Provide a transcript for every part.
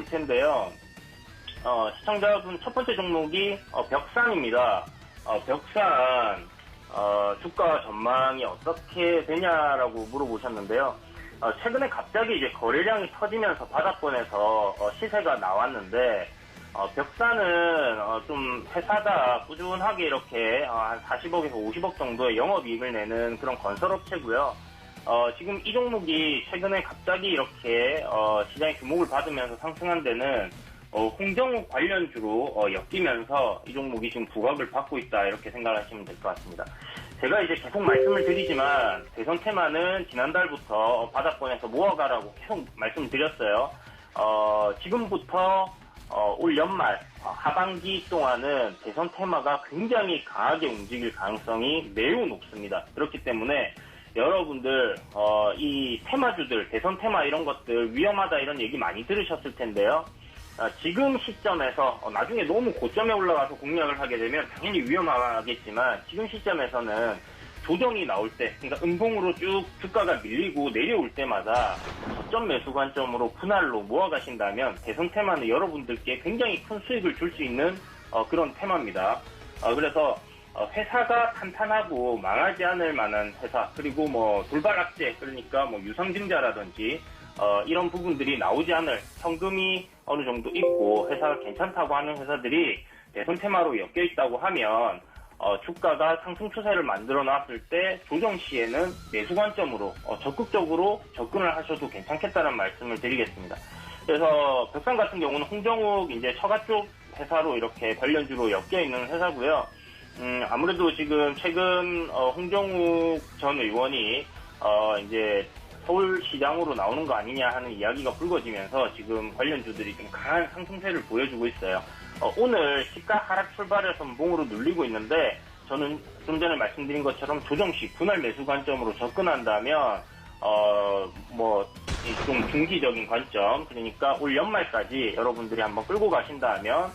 볼 텐데요. 어, 시청자분 첫 번째 종목이 어, 벽산입니다. 어, 벽산 어, 주가 전망이 어떻게 되냐라고 물어보셨는데요. 어, 최근에 갑자기 이제 거래량이 터지면서 바닥권에서 어, 시세가 나왔는데 어, 벽산은 어, 좀 회사다 꾸준하게 이렇게 어, 한 40억에서 50억 정도의 영업이익을 내는 그런 건설업체고요. 어, 지금 이 종목이 최근에 갑자기 이렇게 어, 시장의 주목을 받으면서 상승한 데는 어, 홍정욱 관련주로 어, 엮이면서 이 종목이 지금 부각을 받고 있다 이렇게 생각하시면 될 것 같습니다. 제가 이제 계속 말씀을 드리지만 대선 테마는 지난달부터 바닥권에서 모아가라고 계속 말씀드렸어요. 어, 지금부터 어, 올 연말 어, 하반기 동안은 대선 테마가 굉장히 강하게 움직일 가능성이 매우 높습니다. 그렇기 때문에 여러분들 어, 이 테마주들 대선 테마 이런 것들 위험하다 이런 얘기 많이 들으셨을 텐데요. 아, 지금 시점에서 어, 나중에 너무 고점에 올라가서 공략을 하게 되면 당연히 위험하겠지만 지금 시점에서는 조정이 나올 때, 그러니까 음봉으로 쭉 주가가 밀리고 내려올 때마다 저점 매수 관점으로 분할로 모아가신다면 대선 테마는 여러분들께 굉장히 큰 수익을 줄 수 있는 어, 그런 테마입니다. 어, 그래서 어, 회사가 탄탄하고 망하지 않을 만한 회사 그리고 뭐 돌발 악재 그러니까 뭐 유상증자라든지 어, 이런 부분들이 나오지 않을 현금이 어느 정도 있고 회사가 괜찮다고 하는 회사들이 대선 테마로 엮여 있다고 하면 어, 주가가 상승 추세를 만들어 놨을 때 조정 시에는 매수 관점으로 어, 적극적으로 접근을 하셔도 괜찮겠다는 말씀을 드리겠습니다. 그래서 벽산 같은 경우는 홍정욱 이제 처가 쪽 회사로 이렇게 관련주로 엮여 있는 회사고요. 음, 아무래도 지금 최근 어, 홍정욱 전 의원이 어, 이제 서울시장으로 나오는 거 아니냐 하는 이야기가 불거지면서 지금 관련주들이 좀 강한 상승세를 보여주고 있어요. 어, 오늘 시가 하락 출발해서 봉으로 눌리고 있는데 저는 좀 전에 말씀드린 것처럼 조정시 분할 매수 관점으로 접근한다면 어뭐 좀 중기적인 관점 그러니까 올 연말까지 여러분들이 한번 끌고 가신다면 어,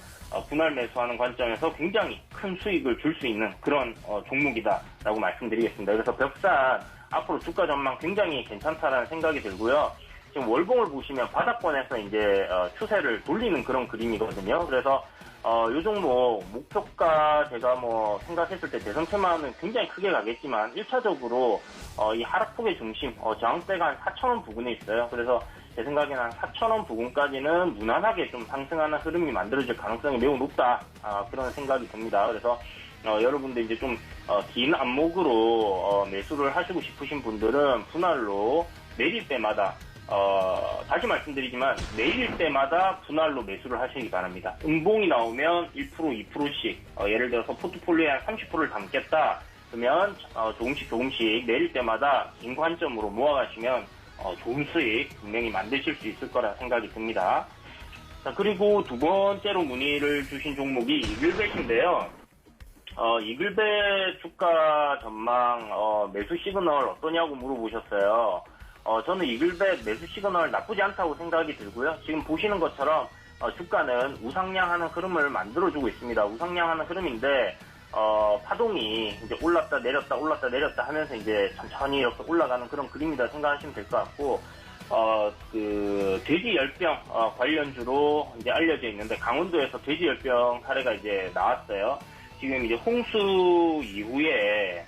분할 매수하는 관점에서 굉장히 큰 수익을 줄 수 있는 그런 어, 종목이다라고 말씀드리겠습니다. 그래서 벽산 앞으로 주가 전망 굉장히 괜찮다라는 생각이 들고요. 지금 월봉을 보시면 바닥권에서 이제 어, 추세를 돌리는 그런 그림이거든요. 그래서 어, 요 종목 목표가 제가 뭐 생각했을 때 대선 테마는 굉장히 크게 가겠지만 1차적으로 어, 이 하락폭의 중심 어, 저항대가 한 4천 원 부근에 있어요. 그래서 제 생각에는 한 4천원 부근까지는 무난하게 좀 상승하는 흐름이 만들어질 가능성이 매우 높다 아, 그런 생각이 듭니다. 그래서 어, 여러분들 이제 좀, 어, 긴 안목으로, 어, 매수를 하시고 싶으신 분들은 분할로 내릴 때마다, 어, 다시 말씀드리지만, 내릴 때마다 분할로 매수를 하시기 바랍니다. 음봉이 나오면 1%, 2%씩, 어, 예를 들어서 포트폴리오에 한 30%를 담겠다. 그러면, 어, 조금씩 조금씩 내릴 때마다 긴 관점으로 모아가시면, 어, 좋은 수익 분명히 만드실 수 있을 거라 생각이 듭니다. 자, 그리고 두 번째로 문의를 주신 종목이 이글벳인데요. 어, 이글벳 주가 전망, 어, 매수 시그널 어떠냐고 물어보셨어요. 어, 저는 이글벳 매수 시그널 나쁘지 않다고 생각이 들고요. 지금 보시는 것처럼, 어, 주가는 우상향하는 흐름을 만들어주고 있습니다. 우상향하는 흐름인데, 어, 파동이 이제 올랐다 내렸다 올랐다 내렸다 하면서 이제 천천히 이렇게 올라가는 그런 그림이다 생각하시면 될 것 같고, 어, 그, 돼지 열병, 어, 관련주로 이제 알려져 있는데, 강원도에서 돼지 열병 사례가 이제 나왔어요. 지금 이제 홍수 이후에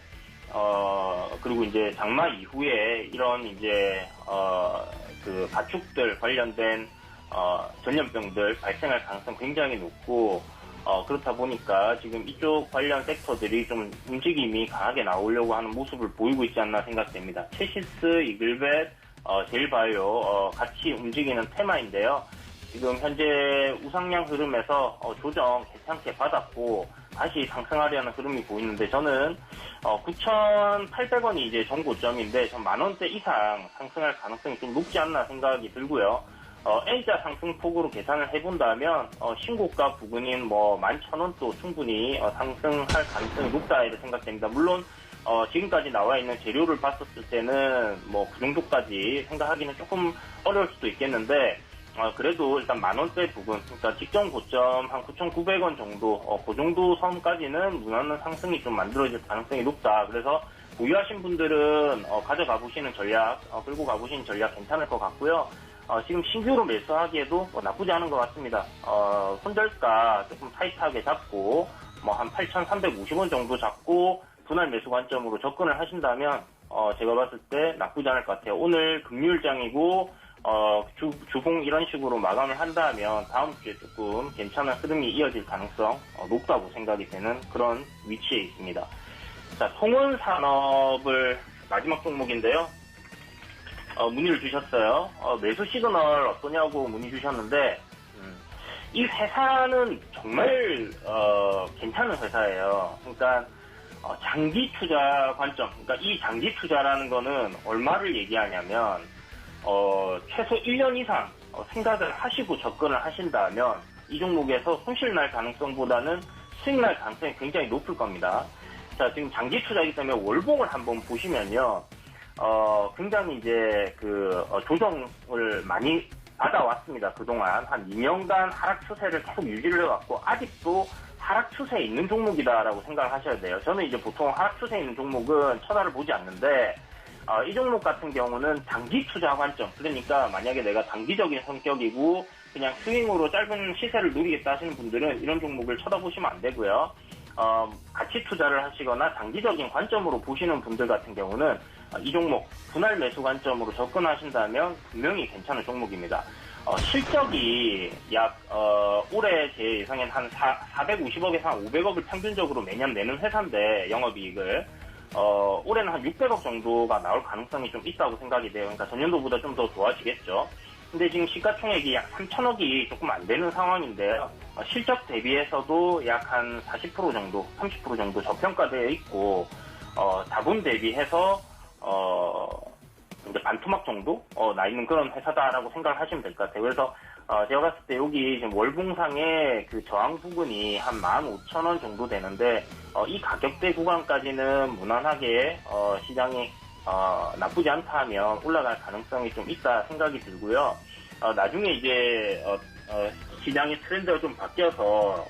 어 그리고 이제 장마 이후에 이런 이제 어 그 가축들 관련된 어 전염병들 발생할 가능성 굉장히 높고 어 그렇다 보니까 지금 이쪽 관련 섹터들이 좀 움직임이 강하게 나오려고 하는 모습을 보이고 있지 않나 생각됩니다. 체시스, 이글벳, 어 제일바이오 어 같이 움직이는 테마인데요. 지금 현재 우상향 흐름에서 어, 조정 괜찮게 받았고 다시 상승하려는 흐름이 보이는데 저는 어, 9,800원이 이제 정고점인데 전 만원대 이상 상승할 가능성이 좀 높지 않나 생각이 들고요. 어, A자 상승폭으로 계산을 해본다면 어, 신고가 부근인 뭐 11,000원도 충분히 어, 상승할 가능성이 높다 이렇게 생각됩니다. 물론 어, 지금까지 나와 있는 재료를 봤었을 때는 뭐 그 정도까지 생각하기는 조금 어려울 수도 있겠는데 어, 그래도 일단 만 원대 부분, 그러니까 직전 고점 한 9,900원 정도, 어, 그 정도 선까지는 무난한 상승이 좀 만들어질 가능성이 높다. 그래서 보유하신 분들은 어, 가져가 보시는 전략, 어, 끌고 가 보시는 전략 괜찮을 것 같고요. 어, 지금 신규로 매수하기에도 뭐 나쁘지 않은 것 같습니다. 어, 손절가 조금 타이트하게 잡고 뭐 한 8,350원 정도 잡고 분할 매수 관점으로 접근을 하신다면 어, 제가 봤을 때 나쁘지 않을 것 같아요. 오늘 금요일장이고 어, 주, 주봉 이런 식으로 마감을 한다면 다음 주에 조금 괜찮은 흐름이 이어질 가능성 어, 높다고 생각이 되는 그런 위치에 있습니다. 자, 송원 산업을 마지막 종목인데요. 어, 문의를 주셨어요. 어, 매수 시그널 어떠냐고 문의 주셨는데 음, 이 회사는 정말 어, 괜찮은 회사예요. 그러니까 어, 장기 투자 관점, 그러니까 이 장기 투자라는 거는 얼마를 얘기하냐면 어, 최소 1년 이상 어, 생각을 하시고 접근을 하신다면 이 종목에서 손실 날 가능성보다는 수익 날 가능성이 굉장히 높을 겁니다. 자, 지금 장기 투자이기 때문에 월봉을 한번 보시면요. 어, 굉장히 이제 그 어, 조정을 많이 받아왔습니다. 그동안 한 2년간 하락 추세를 계속 유지를 해왔고 아직도 하락 추세에 있는 종목이다라고 생각을 하셔야 돼요. 저는 이제 보통 하락 추세에 있는 종목은 천하를 보지 않는데 어, 이 종목 같은 경우는 장기 투자 관점. 그러니까 만약에 내가 단기적인 성격이고 그냥 스윙으로 짧은 시세를 누리겠다 하시는 분들은 이런 종목을 쳐다보시면 안 되고요. 어, 가치 투자를 하시거나 장기적인 관점으로 보시는 분들 같은 경우는 어, 이 종목 분할 매수 관점으로 접근하신다면 분명히 괜찮은 종목입니다. 어, 실적이 약 어, 올해 제 예상엔 한 4, 450억에서 한 500억을 평균적으로 매년 내는 회사인데 영업이익을 어, 올해는 한 600억 정도가 나올 가능성이 좀 있다고 생각이 돼요. 그러니까 전년도보다 좀 더 좋아지겠죠. 근데 지금 시가총액이 약 3천억이 조금 안 되는 상황인데요. 어, 실적 대비해서도 약 한 40% 정도, 30% 정도 저평가되어 있고, 어, 자본 대비해서, 어, 이제 반토막 정도, 어, 나 있는 그런 회사다라고 생각을 하시면 될 것 같아요. 그래서, 어, 제가 봤을 때 여기 지금 월봉상의 그 저항 부분이 한 15,000원 정도 되는데, 어, 이 가격대 구간까지는 무난하게, 어, 시장이, 어, 나쁘지 않다 하면 올라갈 가능성이 좀 있다 생각이 들고요. 어, 나중에 이제, 어, 어, 시장의 트렌드가 좀 바뀌어서,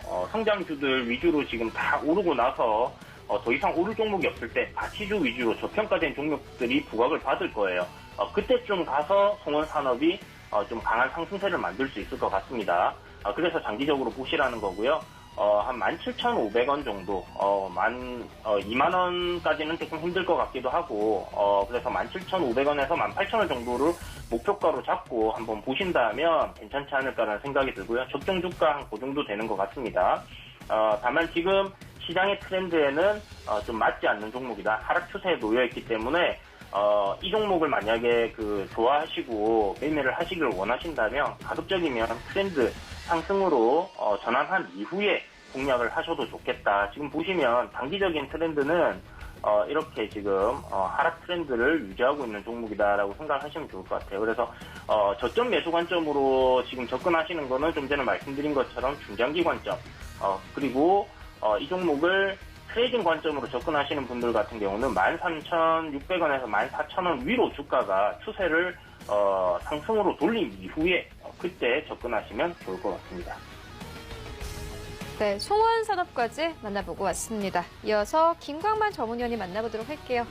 어, 성장주들 위주로 지금 다 오르고 나서, 어, 더 이상 오를 종목이 없을 때 가치주 위주로 저평가된 종목들이 부각을 받을 거예요. 어, 그때쯤 가서 송원산업이 어, 좀 강한 상승세를 만들 수 있을 것 같습니다. 어, 그래서 장기적으로 보시라는 거고요. 어, 한 17,500원 정도, 어, 만, 어, 2만원까지는 조금 힘들 것 같기도 하고, 어, 그래서 17,500원에서 18,000원 정도를 목표가로 잡고 한번 보신다면 괜찮지 않을까라는 생각이 들고요. 적정 주가 한 그 정도 되는 것 같습니다. 어, 다만 지금 시장의 트렌드에는 어, 좀 맞지 않는 종목이다. 하락 추세에 놓여 있기 때문에 어, 이 종목을 만약에 그 좋아하시고 매매를 하시길 원하신다면 가급적이면 트렌드 상승으로 어, 전환한 이후에 공략을 하셔도 좋겠다. 지금 보시면 단기적인 트렌드는 어, 이렇게 지금 어, 하락 트렌드를 유지하고 있는 종목이다라고 생각하시면 좋을 것 같아요. 그래서 어, 저점 매수 관점으로 지금 접근하시는 거는 좀 전에 말씀드린 것처럼 중장기 관점 어, 그리고 어, 이 종목을 트레이딩 관점으로 접근하시는 분들 같은 경우는 13,600원에서 14,000원 위로 주가가 추세를 어, 상승으로 돌린 이후에 어, 그때 접근하시면 좋을 것 같습니다. 네, 송원 산업까지 만나보고 왔습니다. 이어서 김광만 전문위원님 만나보도록 할게요.